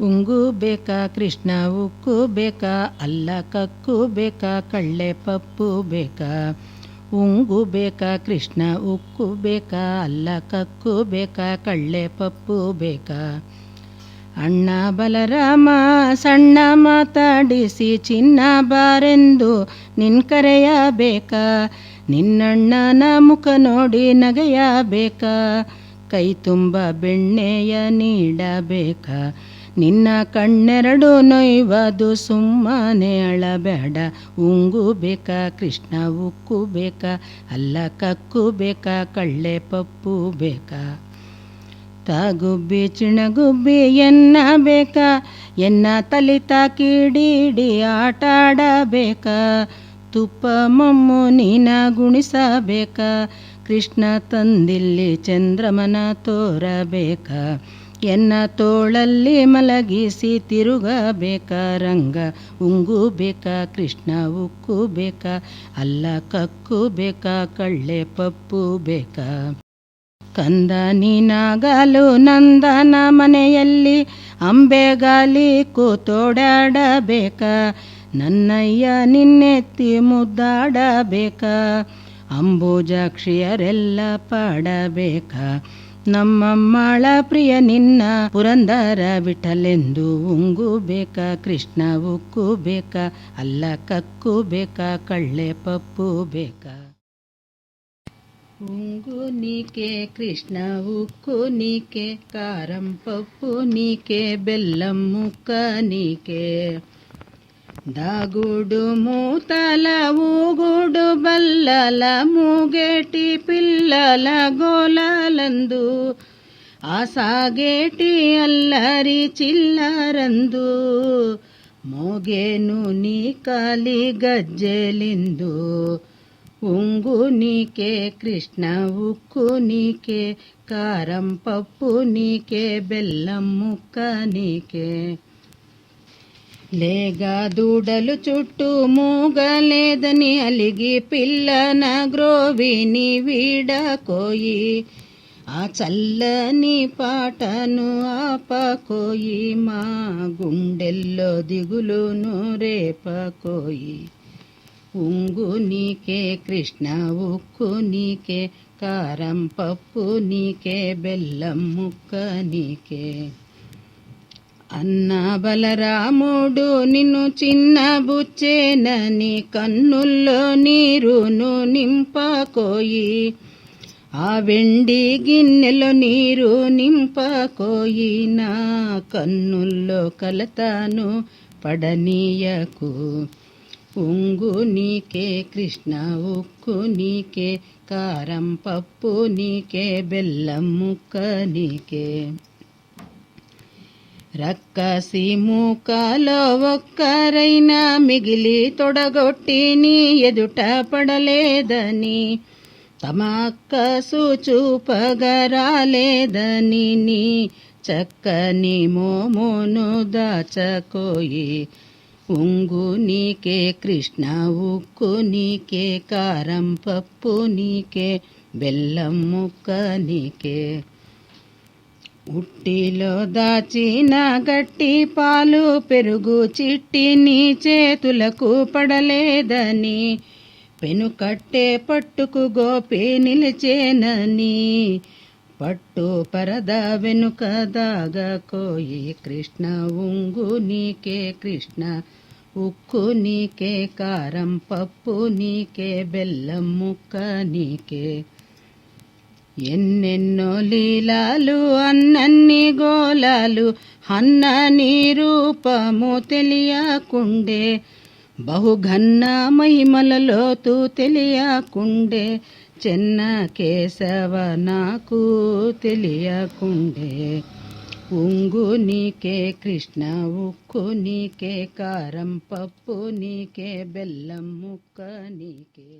ಉಂಗು ಬೇಕಾ, ಕೃಷ್ಣ ಉಕ್ಕು ಬೇಕಾ, ಅಲ್ಲ ಕಕ್ಕು ಬೇಕಾ, ಕಳ್ಳೆ ಪಪ್ಪು ಬೇಕಾ? ಉಂಗು ಬೇಕಾ, ಕೃಷ್ಣ ಉಕ್ಕು ಬೇಕಾ, ಅಲ್ಲ ಕಕ್ಕು ಬೇಕಾ, ಕಳ್ಳೆ ಪಪ್ಪು ಬೇಕಾ? ಅಣ್ಣ ಬಲರಾಮ, ಸಣ್ಣ ಮಾತಾಡಿಸಿ, ಚಿನ್ನ ಬಾರೆಂದು ನಿನ್ ಕರೆಯಬೇಕಾ ನಿನ್ನಣ್ಣನ ಮುಖ ನೋಡಿ ನಗೆಯಬೇಕ ಕೈ ತುಂಬ ಬೆಣ್ಣೆಯ ನೀಡಬೇಕಾ ನಿನ್ನ ಕಣ್ಣೆರಡು ನೊಯ್ವದು ಸುಮ್ಮನೆ ಅಳಬೇಡ. ಉಂಗು ಬೇಕಾ, ಕೃಷ್ಣ ಉಕ್ಕು ಬೇಕಾ, ಅಲ್ಲ ಕಕ್ಕು ಬೇಕಾ, ಕಳ್ಳೆ ಪಪ್ಪು ಬೇಕಾ? ತಾಗುಬ್ಬಿ, ಚಿಣಗುಬ್ಬಿ, ಎನ್ನ ಬೇಕಾ? ಎನ್ನ ತಲಿತ ಕಿಡಿಡಿ ಆಟಾಡಬೇಕಾ? ತುಪ್ಪ, ಮಮ್ಮು ನೀನ ಗುಣಿಸಬೇಕಾ? ಕೃಷ್ಣ ತಂದಿಲ್ಲಿ ಚಂದ್ರಮನ ತೋರಬೇಕಾ? ಎನ್ನ ತೋಳಲ್ಲಿ ಮಲಗಿಸಿ ತಿರುಗಬೇಕ ರಂಗ ಉಂಗು ಬೇಕಾ ಕೃಷ್ಣ ಉಕ್ಕು ಬೇಕಾ ಅಲ್ಲ ಕಕ್ಕು ಬೇಕಾ ಕಳ್ಳೆ ಪಪ್ಪು ಬೇಕಾ ಕಂದ ನೀನಾಗಲು ನಂದನ ಮನೆಯಲ್ಲಿ ಅಂಬೆಗಾಲಿ ಕೂತೋಡಾಡಬೇಕ. ನನ್ನಯ್ಯ ನಿನ್ನೆತ್ತಿ ಮುದ್ದಾಡಬೇಕ. ಅಂಬುಜಾಕ್ಷಿಯರೆಲ್ಲ ಪಾಡಬೇಕಾ. ನಮ್ಮಮ್ಮಳ ಪ್ರಿಯ ನಿನ್ನ ಪುರಂದರ ಬಿಠಲೆಂದು ಉಂಗು ಬೇಕಾ, ಕೃಷ್ಣ ಉಕ್ಕು ಬೇಕಾ, ಅಲ್ಲ ಕಕ್ಕು ಬೇಕಾ, ಕಳ್ಳೆ ಪಪ್ಪು ಬೇಕಾ. ಉಂಗು ನೀಕೆ, ಕೃಷ್ಣ ಉಕ್ಕು ನೀಕೆ, ಕಾರಂ ಪಪ್ಪು ನೀಕೆ, ಬೆಲ್ಲಂ ಮುಕ್ಕ ನೀಕೆ. దాగుడు మూతల ఊగుడు బల్లల మూగేటి పిల్లల గోలలందు ఆసాగేటి అల్లరి చిల్లరందు మోగేను నీ కాలి గజ్జెలిందు ఉంగు నీకే కృష్ణ ఉక్కు నీకే కారం పప్పు నీకే బెల్లం ముక్క నీకే. లేగా దూడలు చుట్టూ మూగలేదని అలిగి పిల్లన గ్రోవిని వీడకోయి. ఆ చల్లని పాటను ఆపకోయి మా గుండెల్లో దిగులును రేపకోయి. ఉంగు నీకే కృష్ణ ఉక్కు నీకే కారం పప్పు నీకే బెల్లం ముక్క నీకే. అన్న బలరాముడు నిన్ను చిన్న బుచ్చేనని కన్నుల్లో నీరును నింపకోయి. ఆ వెండి గిన్నెలో నీరు నింపకోయి. నా కన్నుల్లో కలతాను పడనీయకు. ఉంగు నీకే కృష్ణ ఉక్కు నీకే కారం పప్పు నీకే బెల్లం ముక్క నీకే. రక్కసి మూకలో ఒక్కరైనా మిగిలి తొడగొట్టి నీ ఎదుట పడలేదని. తమ అక్కసు చూపగరాలేదని నీ చక్కని మోమోను దాచకోయి. ఉంగు నీకే కృష్ణ ఉక్కు నీకే కారం పప్పు నీకే బెల్లం ముక్క నీకే. ఉట్టిలో దాచిన గట్టి పాలు పెరుగు చిట్టి నీ చేతులకు పడలేదని. పెనుకట్టే పట్టుకు గోపి నిలిచేనని. పట్టు పరద వెనుక దాగకోయి కృష్ణ ఉంగు నీకే కృష్ణ ఉక్కు నీకే కారం పప్పు నీకే బెల్లం ముక్క నీకే. ఎన్నెన్నో లీలాలు అన్నన్ని గోలాలు అన్న నీ రూపము తెలియకుండే. బహుఘన్న మహిమలలోతు తెలియకుండే. చెన్న కేశవ నాకు తెలియకుండే. ఉంగు నీకే కృష్ణ ఉక్కు నీకే కారం పప్పు నీకే బెల్లం ముక్క నీకే